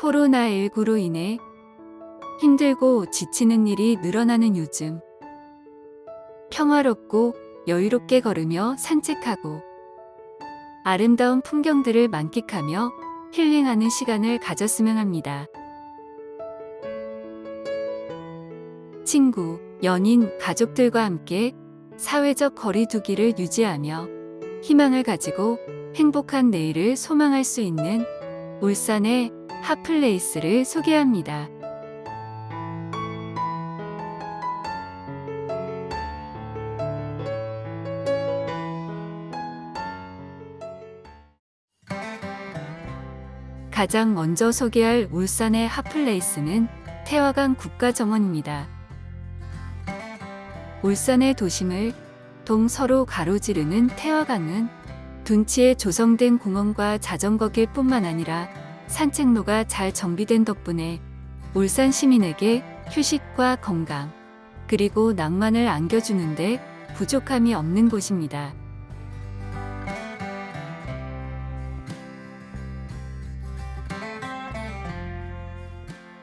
코로나19로 인해 힘들고 지치는 일이 늘어나는 요즘. 평화롭고 여유롭게 걸으며 산책하고 아름다운 풍경들을 만끽하며 힐링하는 시간을 가졌으면 합니다. 친구, 연인, 가족들과 함께 사회적 거리두기를 유지하며 희망을 가지고 행복한 내일을 소망할 수 있는 울산의 핫플레이스를 소개합니다. 가장 먼저 소개할 울산의 핫플레이스는 태화강 국가정원입니다. 울산의 도심을 동서로 가로지르는 태화강은 둔치에 조성된 공원과 자전거길 뿐만 아니라 산책로가 잘 정비된 덕분에 울산 시민에게 휴식과 건강, 그리고 낭만을 안겨주는데 부족함이 없는 곳입니다.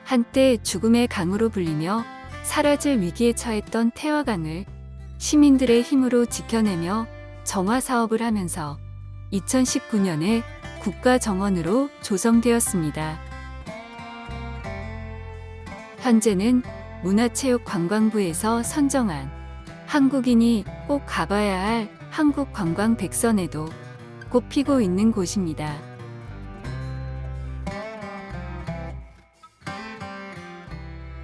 한때 죽음의 강으로 불리며 사라질 위기에 처했던 태화강을 시민들의 힘으로 지켜내며 정화 사업을 하면서 2019년에 국가 정원으로 조성되었습니다. 현재는 문화체육관광부에서 선정한 한국인이 꼭 가봐야 할 한국 관광 백선에도 꼽히고 있는 곳입니다.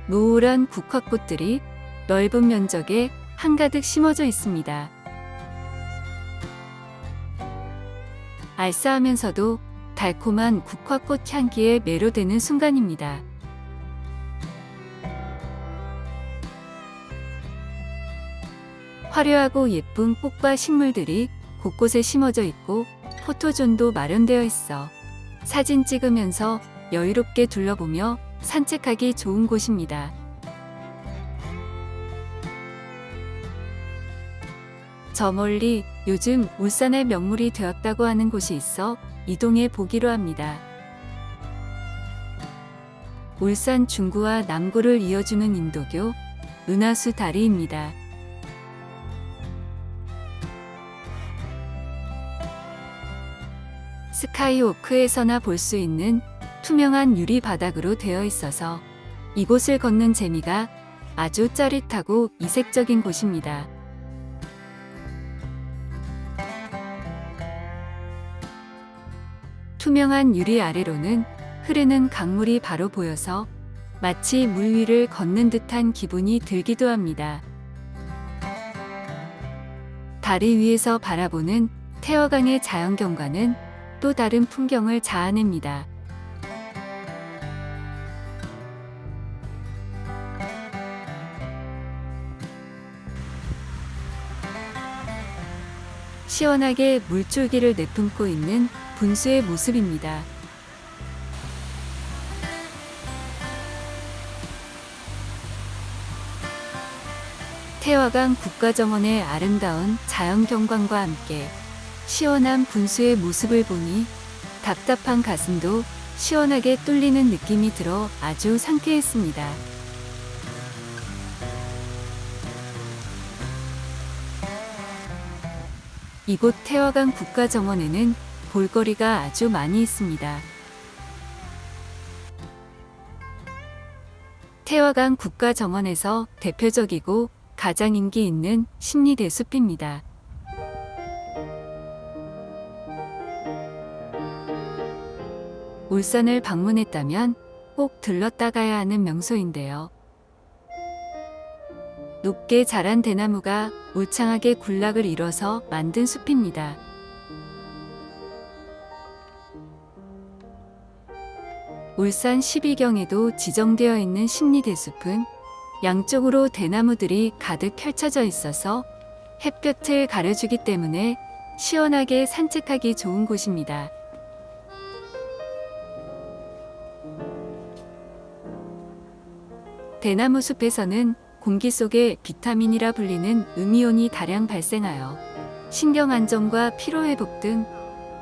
노란 국화꽃들이 넓은 면적에 한가득 심어져 있습니다. 알싸하면서도 달콤한 국화꽃 향기에 매료되는 순간입니다. 화려하고 예쁜 꽃과 식물들이 곳곳에 심어져 있고 포토존도 마련되어 있어 사진 찍으면서 여유롭게 둘러보며 산책하기 좋은 곳입니다. 저 멀리 요즘 울산의 명물이 되었다고 하는 곳이 있어 이동해 보기로 합니다. 울산 중구와 남구를 이어주는 인도교 은하수 다리입니다. 스카이워크에서나 볼 수 있는 투명한 유리 바닥으로 되어 있어서 이곳을 걷는 재미가 아주 짜릿하고 이색적인 곳입니다. 투명한 유리 아래로는 흐르는 강물이 바로 보여서 마치 물 위를 걷는 듯한 기분이 들기도 합니다. 다리 위에서 바라보는 태화강의 자연경관은 또 다른 풍경을 자아냅니다. 시원하게 물줄기를 내뿜고 있는 분수의 모습입니다. 태화강 국가정원의 아름다운 자연경관과 함께 시원한 분수의 모습을 보니 답답한 가슴도 시원하게 뚫리는 느낌이 들어 아주 상쾌했습니다. 이곳 태화강 국가정원에는 볼거리가 아주 많이 있습니다. 태화강 국가정원에서 대표적이고 가장 인기 있는 심리대 숲입니다. 울산을 방문했다면 꼭 들렀다 가야 하는 명소인데요. 높게 자란 대나무가 울창하게 군락을 이뤄서 만든 숲입니다. 울산 12경에도 지정되어 있는 심리대숲은 양쪽으로 대나무들이 가득 펼쳐져 있어서 햇볕을 가려주기 때문에 시원하게 산책하기 좋은 곳입니다. 대나무 숲에서는 공기 속에 비타민이라 불리는 음이온이 다량 발생하여 신경 안정과 피로 회복 등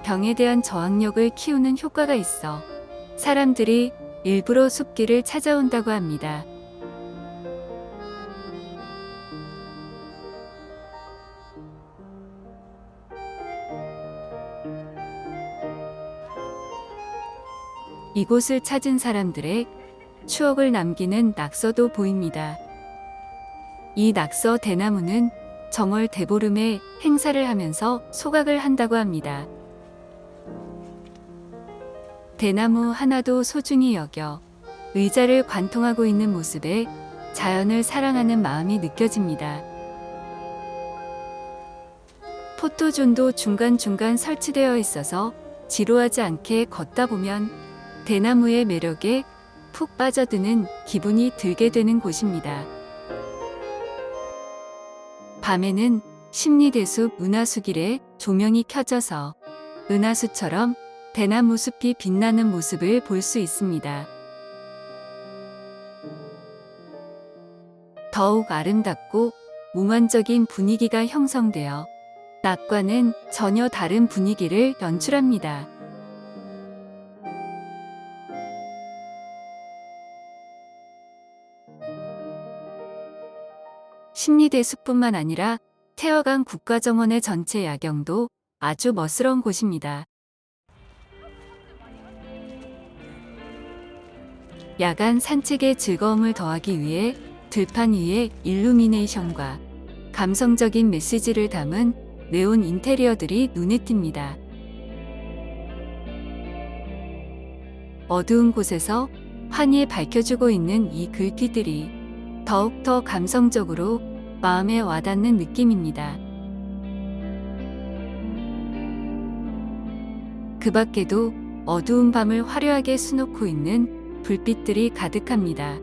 병에 대한 저항력을 키우는 효과가 있어 사람들이 일부러 숲길을 찾아온다고 합니다. 이곳을 찾은 사람들의 추억을 남기는 낙서도 보입니다. 이 낙서 대나무는 정월 대보름에 행사를 하면서 소각을 한다고 합니다. 대나무 하나도 소중히 여겨 의자를 관통하고 있는 모습에 자연을 사랑하는 마음이 느껴집니다. 포토존도 중간중간 설치되어 있어서 지루하지 않게 걷다 보면 대나무의 매력에 푹 빠져드는 기분이 들게 되는 곳입니다. 밤에는 심리대숲 은하수길에 조명이 켜져서 은하수처럼 대나무 숲이 빛나는 모습을 볼 수 있습니다. 더욱 아름답고 몽환적인 분위기가 형성되어 낮과는 전혀 다른 분위기를 연출합니다. 심리대숲뿐만 아니라 태화강 국가정원의 전체 야경도 아주 멋스러운 곳입니다. 야간 산책의 즐거움을 더하기 위해 들판 위에 일루미네이션과 감성적인 메시지를 담은 네온 인테리어들이 눈에 띕니다. 어두운 곳에서 환히 밝혀주고 있는 이 글귀들이 더욱더 감성적으로 마음에 와닿는 느낌입니다. 그 밖에도 어두운 밤을 화려하게 수놓고 있는 불빛들이 가득합니다.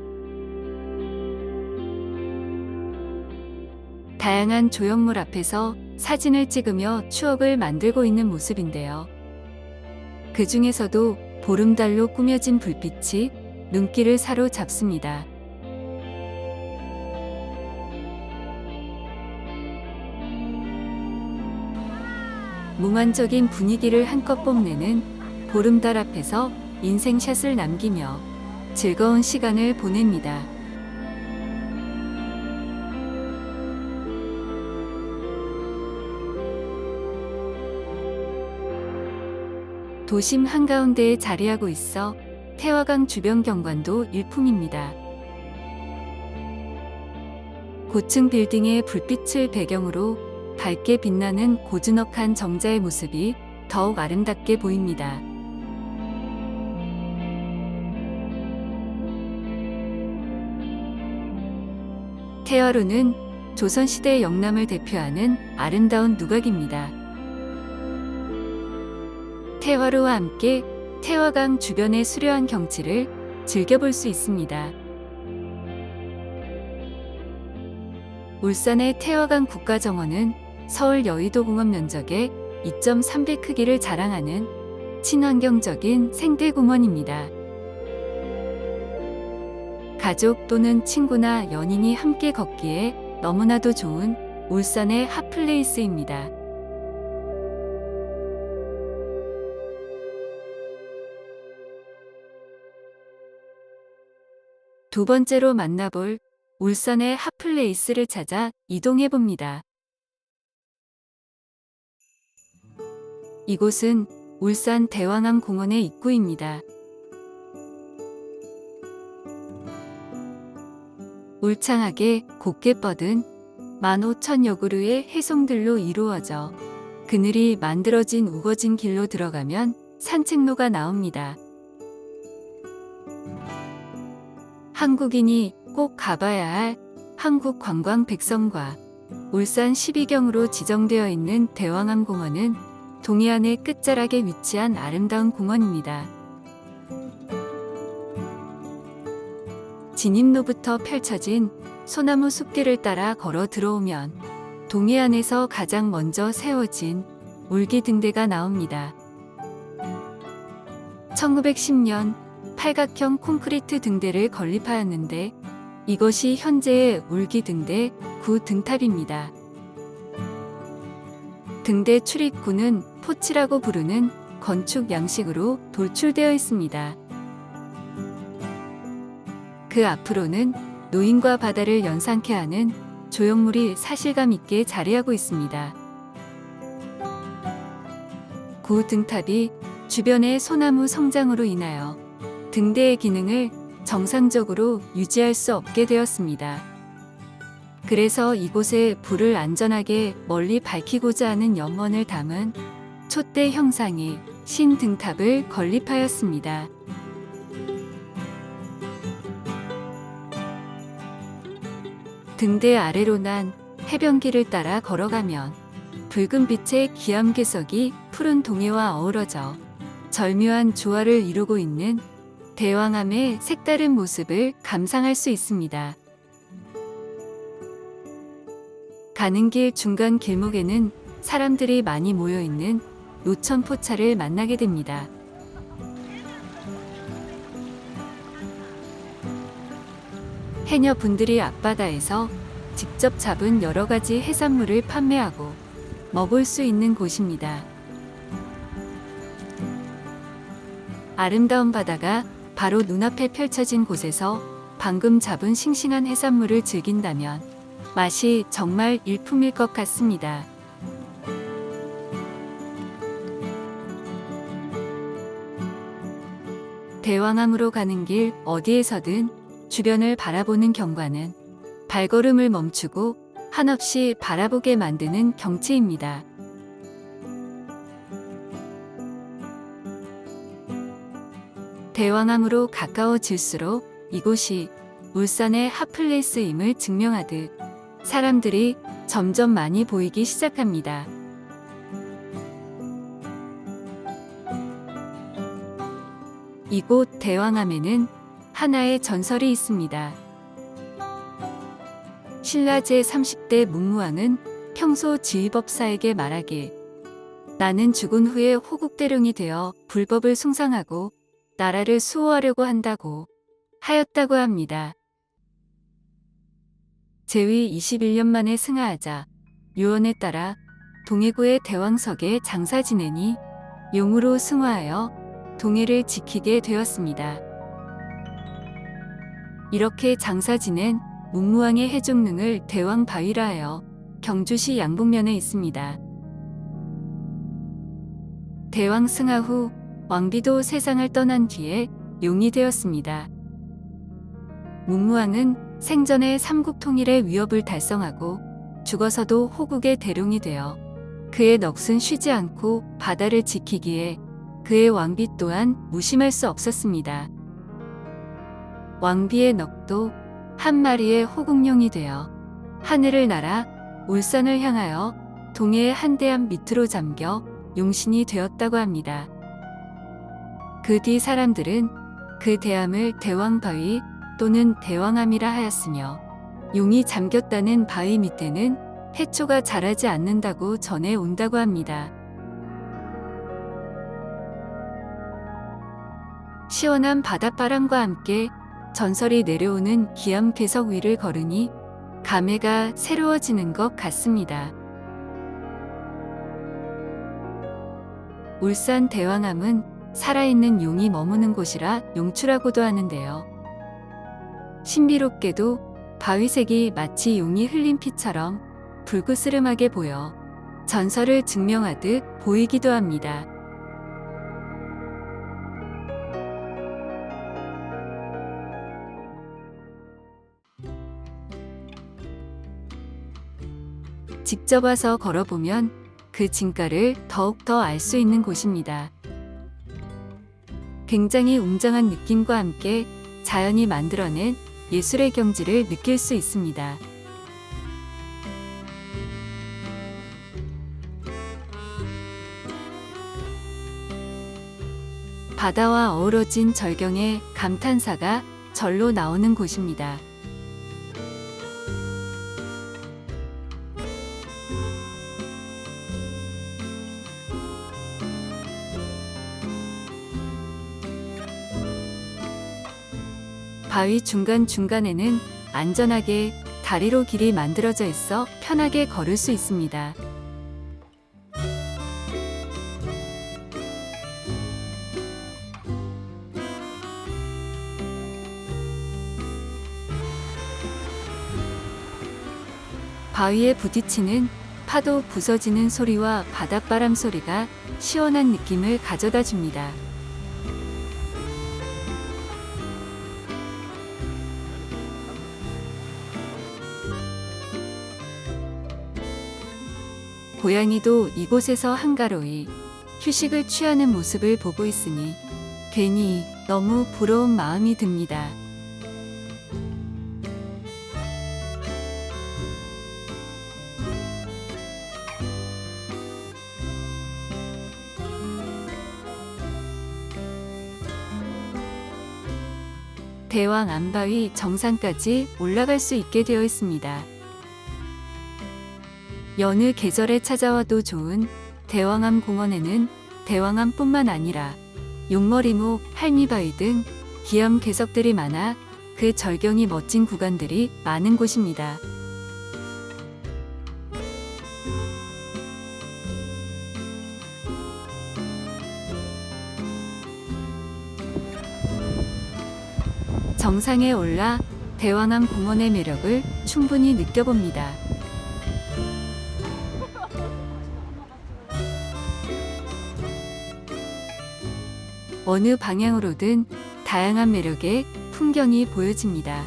다양한 조형물 앞에서 사진을 찍으며 추억을 만들고 있는 모습인데요. 그 중에서도 보름달로 꾸며진 불빛이 눈길을 사로잡습니다. 몽환적인 분위기를 한껏 뽐내는 보름달 앞에서 인생샷을 남기며 즐거운 시간을 보냅니다. 도심 한가운데에 자리하고 있어 태화강 주변 경관도 일품입니다. 고층 빌딩의 불빛을 배경으로 밝게 빛나는 고즈넉한 정자의 모습이 더욱 아름답게 보입니다. 태화루는 조선시대 영남을 대표하는 아름다운 누각입니다. 태화루와 함께 태화강 주변의 수려한 경치를 즐겨볼 수 있습니다. 울산의 태화강 국가정원은 서울 여의도공원 면적의 2.3배 크기를 자랑하는 친환경적인 생태공원입니다. 가족 또는 친구나 연인이 함께 걷기에 너무나도 좋은 울산의 핫플레이스입니다. 두 번째로 만나볼 울산의 핫플레이스를 찾아 이동해 봅니다. 이곳은 울산 대왕암 공원의 입구입니다. 울창하게 곱게 뻗은 15,000여 그루의 해송들로 이루어져 그늘이 만들어진 우거진 길로 들어가면 산책로가 나옵니다. 한국인이 꼭 가봐야 할 한국 관광 백성과 울산 12경으로 지정되어 있는 대왕암 공원은 동해안의 끝자락에 위치한 아름다운 공원입니다. 진입로부터 펼쳐진 소나무 숲길을 따라 걸어 들어오면 동해안에서 가장 먼저 세워진 울기등대가 나옵니다. 1910년 팔각형 콘크리트 등대를 건립하였는데 이것이 현재의 울기등대 구 등탑입니다. 등대 출입구는 포치라고 부르는 건축 양식으로 돌출되어 있습니다. 그 앞으로는 노인과 바다를 연상케 하는 조형물이 사실감 있게 자리하고 있습니다. 구 등탑이 주변의 소나무 성장으로 인하여 등대의 기능을 정상적으로 유지할 수 없게 되었습니다. 그래서 이곳에 불을 안전하게 멀리 밝히고자 하는 염원을 담은 촛대 형상이 신 등탑을 건립하였습니다. 등대 아래로 난 해변길을 따라 걸어가면 붉은 빛의 기암괴석이 푸른 동해와 어우러져 절묘한 조화를 이루고 있는 대왕암의 색다른 모습을 감상할 수 있습니다. 가는 길 중간 길목에는 사람들이 많이 모여 있는 노천 포차를 만나게 됩니다. 해녀 분들이 앞바다에서 직접 잡은 여러 가지 해산물을 판매하고 먹을 수 있는 곳입니다. 아름다운 바다가 바로 눈앞에 펼쳐진 곳에서 방금 잡은 싱싱한 해산물을 즐긴다면 맛이 정말 일품일 것 같습니다. 대왕암으로 가는 길 어디에서든 주변을 바라보는 경관은 발걸음을 멈추고 한없이 바라보게 만드는 경치입니다. 대왕암으로 가까워질수록 이곳이 울산의 핫플레이스임을 증명하듯 사람들이 점점 많이 보이기 시작합니다. 이곳 대왕암에는 하나의 전설이 있습니다. 신라 제30대 문무왕은 평소 지휘법사에게 말하길 나는 죽은 후에 호국대령이 되어 불법을 숭상하고 나라를 수호하려고 한다고 하였다고 합니다. 제위 21년 만에 승하하자 유언에 따라 동해구의 대왕석에 장사 지내니 용으로 승화하여 동해를 지키게 되었습니다. 이렇게 장사 지낸 문무왕의 해종릉을 대왕 바위라 하여 경주시 양북면에 있습니다. 대왕 승하 후 왕비도 세상을 떠난 뒤에 용이 되었습니다. 문무왕은 생전에 삼국 통일의 위협을 달성하고 죽어서도 호국의 대룡이 되어 그의 넋은 쉬지 않고 바다를 지키기에 그의 왕비 또한 무심할 수 없었습니다. 왕비의 넋도 한 마리의 호국용이 되어 하늘을 날아 울산을 향하여 동해의 한대암 밑으로 잠겨 용신이 되었다고 합니다. 그 뒤 사람들은 그 대암을 대왕바위 또는 대왕암이라 하였으며 용이 잠겼다는 바위 밑에는 해초가 자라지 않는다고 전해 온다고 합니다. 시원한 바닷바람과 함께 전설이 내려오는 기암괴석 위를 걸으니 감회가 새로워지는 것 같습니다. 울산 대왕암은 살아있는 용이 머무는 곳이라 용추라고도 하는데요. 신비롭게도 바위색이 마치 용이 흘린 피처럼 불그스름하게 보여 전설을 증명하듯 보이기도 합니다. 직접 와서 걸어보면 그 진가를 더욱더 알 수 있는 곳입니다. 굉장히 웅장한 느낌과 함께 자연이 만들어낸 예술의 경지를 느낄 수 있습니다. 바다와 어우러진 절경의 감탄사가 절로 나오는 곳입니다. 바위 중간중간에는 안전하게 다리로 길이 만들어져 있어 편하게 걸을 수 있습니다. 바위에 부딪히는 파도 부서지는 소리와 바닷바람 소리가 시원한 느낌을 가져다 줍니다. 고양이도 이곳에서 한가로이 휴식을 취하는 모습을 보고 있으니 괜히 너무 부러운 마음이 듭니다. 대왕 안바위 정상까지 올라갈 수 있게 되어 있습니다. 여느 계절에 찾아와도 좋은 대왕암 공원에는 대왕암뿐만 아니라 용머리목, 할미바위 등 기암 괴석들이 많아 그 절경이 멋진 구간들이 많은 곳입니다. 정상에 올라 대왕암 공원의 매력을 충분히 느껴봅니다. 어느 방향으로든 다양한 매력의 풍경이 보여집니다.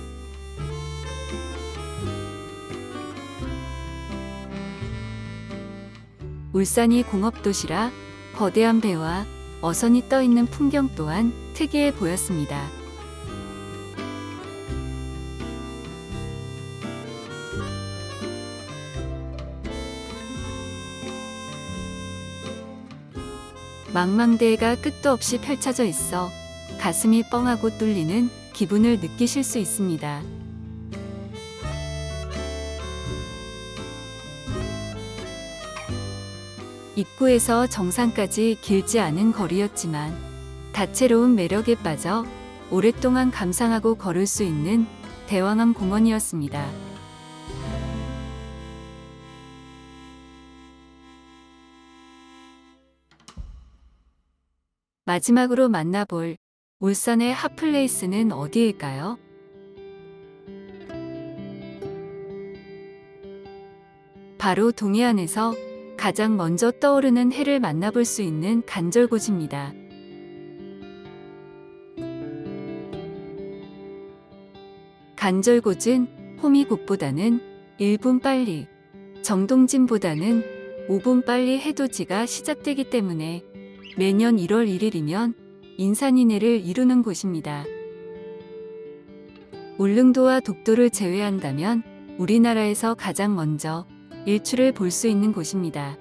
울산이 공업도시라 거대한 배와 어선이 떠 있는 풍경 또한 특이해 보였습니다. 망망대해가 끝도 없이 펼쳐져 있어 가슴이 뻥하고 뚫리는 기분을 느끼실 수 있습니다. 입구에서 정상까지 길지 않은 거리였지만 다채로운 매력에 빠져 오랫동안 감상하고 걸을 수 있는 대왕암 공원이었습니다. 마지막으로 만나볼 울산의 핫플레이스는 어디일까요? 바로 동해안에서 가장 먼저 떠오르는 해를 만나볼 수 있는 간절곶입니다. 간절곶은 호미곶보다는 1분 빨리, 정동진보다는 5분 빨리 해돋이가 시작되기 때문에 매년 1월 1일이면 인산인해를 이루는 곳입니다. 울릉도와 독도를 제외한다면 우리나라에서 가장 먼저 일출을 볼 수 있는 곳입니다.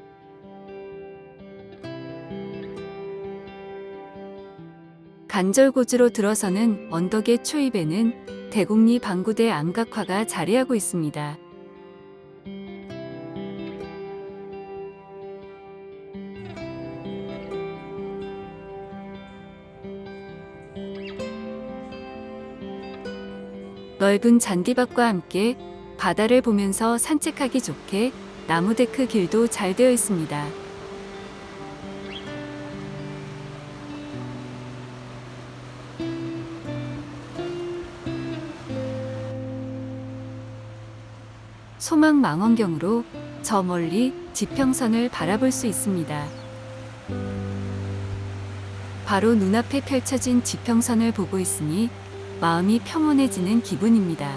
간절곶으로 들어서는 언덕의 초입에는 대곡리 방구대 암각화가 자리하고 있습니다. 넓은 잔디밭과 함께 바다를 보면서 산책하기 좋게 나무 데크 길도 잘 되어 있습니다. 소망 망원경으로 저 멀리 지평선을 바라볼 수 있습니다. 바로 눈앞에 펼쳐진 지평선을 보고 있으니 마음이 평온해지는 기분입니다.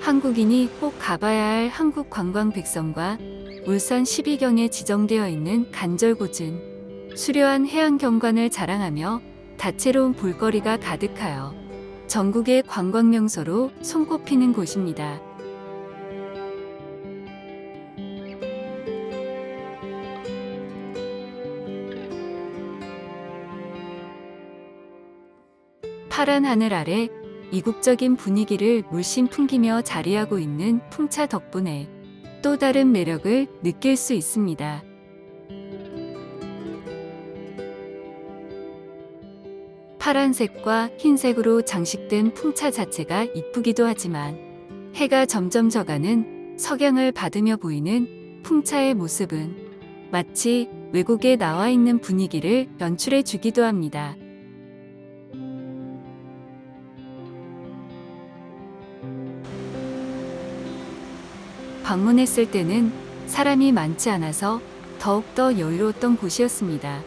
한국인이 꼭 가봐야 할 한국 관광 백성과 울산 12경에 지정되어 있는 간절곶은 수려한 해안 경관을 자랑하며 다채로운 볼거리가 가득하여 전국의 관광 명소로 손꼽히는 곳입니다. 파란 하늘 아래 이국적인 분위기를 물씬 풍기며 자리하고 있는 풍차 덕분에 또 다른 매력을 느낄 수 있습니다. 파란색과 흰색으로 장식된 풍차 자체가 이쁘기도 하지만 해가 점점 져가는 석양을 받으며 보이는 풍차의 모습은 마치 외국에 나와 있는 분위기를 연출해 주기도 합니다. 방문했을 때는 사람이 많지 않아서 더욱더 여유로웠던 곳이었습니다.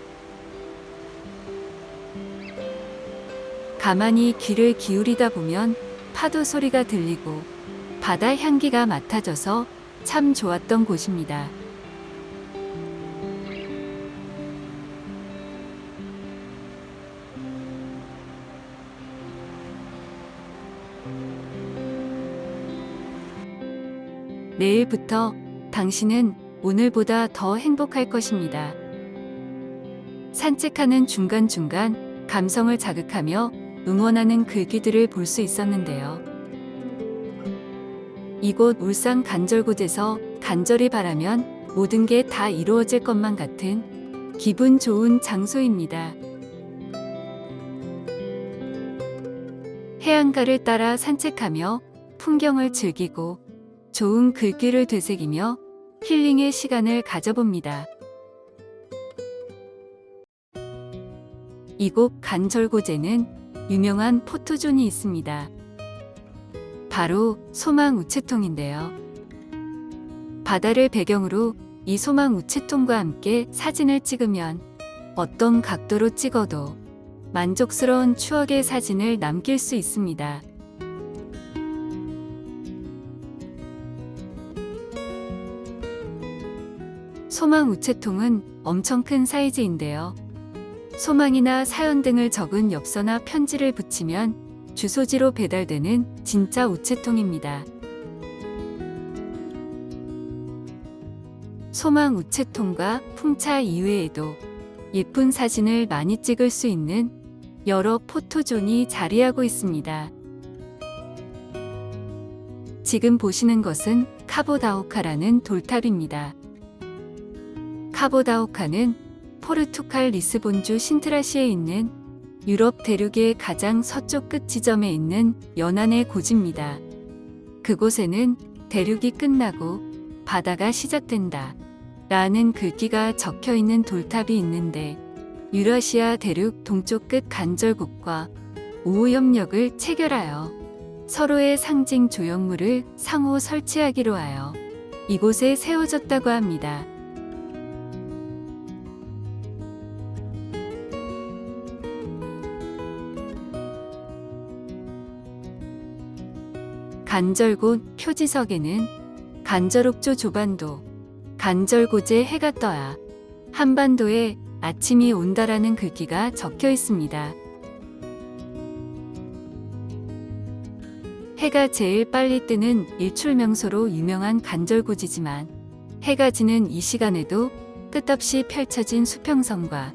가만히 귀를 기울이다 보면 파도 소리가 들리고 바다 향기가 맡아져서 참 좋았던 곳입니다. 내일부터 당신은 오늘보다 더 행복할 것입니다. 산책하는 중간중간 감성을 자극하며 응원하는 글귀들을 볼 수 있었는데요. 이곳 울산 간절곶에서 간절히 바라면 모든 게 다 이루어질 것만 같은 기분 좋은 장소입니다. 해안가를 따라 산책하며 풍경을 즐기고 좋은 글귀를 되새기며 힐링의 시간을 가져봅니다. 이곳 간절곶에는 유명한 포토존이 있습니다. 바로 소망 우체통인데요. 바다를 배경으로 이 소망 우체통과 함께 사진을 찍으면 어떤 각도로 찍어도 만족스러운 추억의 사진을 남길 수 있습니다. 소망 우체통은 엄청 큰 사이즈인데요. 소망이나 사연 등을 적은 엽서나 편지를 붙이면 주소지로 배달되는 진짜 우체통입니다. 소망 우체통과 풍차 이외에도 예쁜 사진을 많이 찍을 수 있는 여러 포토존이 자리하고 있습니다. 지금 보시는 것은 카보다오카라는 돌탑입니다. 카보다오카는 포르투갈 리스본주 신트라시에 있는 유럽 대륙의 가장 서쪽 끝 지점에 있는 연안의 고지입니다. 그곳에는 대륙이 끝나고 바다가 시작된다. 라는 글귀가 적혀 있는 돌탑이 있는데 유러시아 대륙 동쪽 끝 간절곶과 오호협력을 체결하여 서로의 상징 조형물을 상호 설치하기로 하여 이곳에 세워졌다고 합니다. 간절곶 표지석에는 간절옥조 조반도, 간절곶에 해가 떠야 한반도에 아침이 온다라는 글귀가 적혀 있습니다. 해가 제일 빨리 뜨는 일출 명소로 유명한 간절곶이지만 해가 지는 이 시간에도 끝없이 펼쳐진 수평선과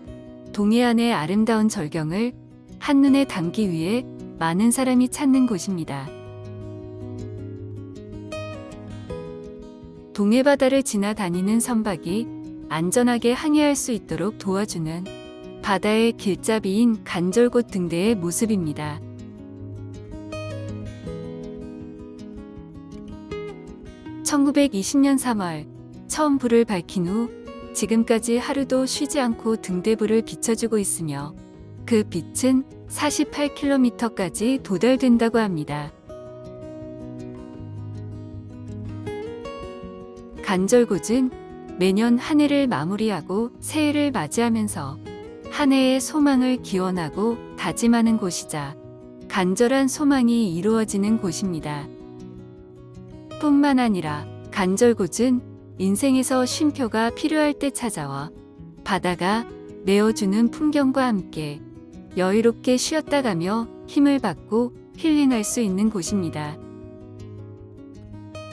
동해안의 아름다운 절경을 한눈에 담기 위해 많은 사람이 찾는 곳입니다. 동해 바다를 지나 다니는 선박이 안전하게 항해할 수 있도록 도와주는 바다의 길잡이인 간절곶 등대의 모습입니다. (1920년 3월) 처음 불을 밝힌 후 지금까지 하루도 쉬지 않고 등대불을 비춰주고 있으며 그 빛은 48km까지 도달된다고 합니다. 간절곶은 매년 한 해를 마무리하고 새해를 맞이하면서 한 해의 소망을 기원하고 다짐하는 곳이자 간절한 소망이 이루어지는 곳입니다. 뿐만 아니라 간절곶은 인생에서 쉼표가 필요할 때 찾아와 바다가 내어주는 풍경과 함께 여유롭게 쉬었다 가며 힘을 받고 힐링할 수 있는 곳입니다.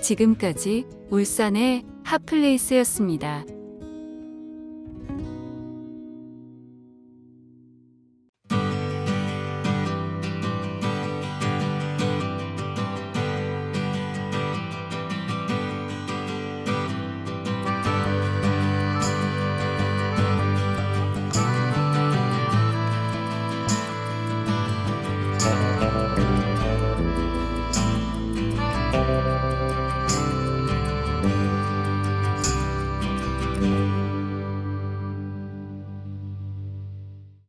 지금까지 울산의 핫플레이스였습니다.